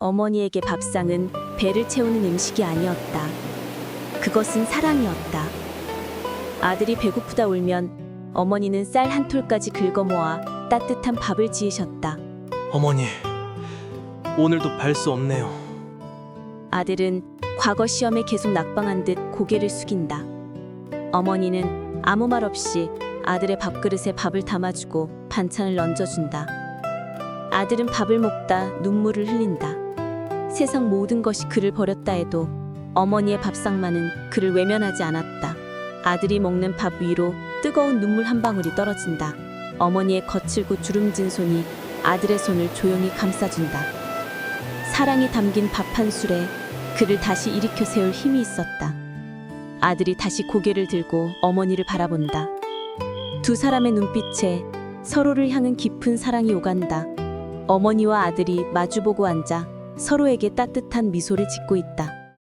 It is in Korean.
어머니에게 밥상은 배를 채우는 음식이 아니었다. 그것은 사랑이었다. 아들이 배고프다 울면 어머니는 쌀 한 톨까지 긁어 모아 따뜻한 밥을 지으셨다. 어머니, 오늘도 발 수 없네요. 아들은 과거 시험에 계속 낙방한 듯 고개를 숙인다. 어머니는 아무 말 없이 아들의 밥그릇에 밥을 담아주고 반찬을 얹어준다. 아들은 밥을 먹다 눈물을 흘린다. 세상 모든 것이 그를 버렸다 해도 어머니의 밥상만은 그를 외면하지 않았다. 아들이 먹는 밥 위로 뜨거운 눈물 한 방울이 떨어진다. 어머니의 거칠고 주름진 손이 아들의 손을 조용히 감싸준다. 사랑이 담긴 밥 한 술에 그를 다시 일으켜 세울 힘이 있었다. 아들이 다시 고개를 들고 어머니를 바라본다. 두 사람의 눈빛에 서로를 향한 깊은 사랑이 오간다. 어머니와 아들이 마주보고 앉아 서로에게 따뜻한 미소를 짓고 있다.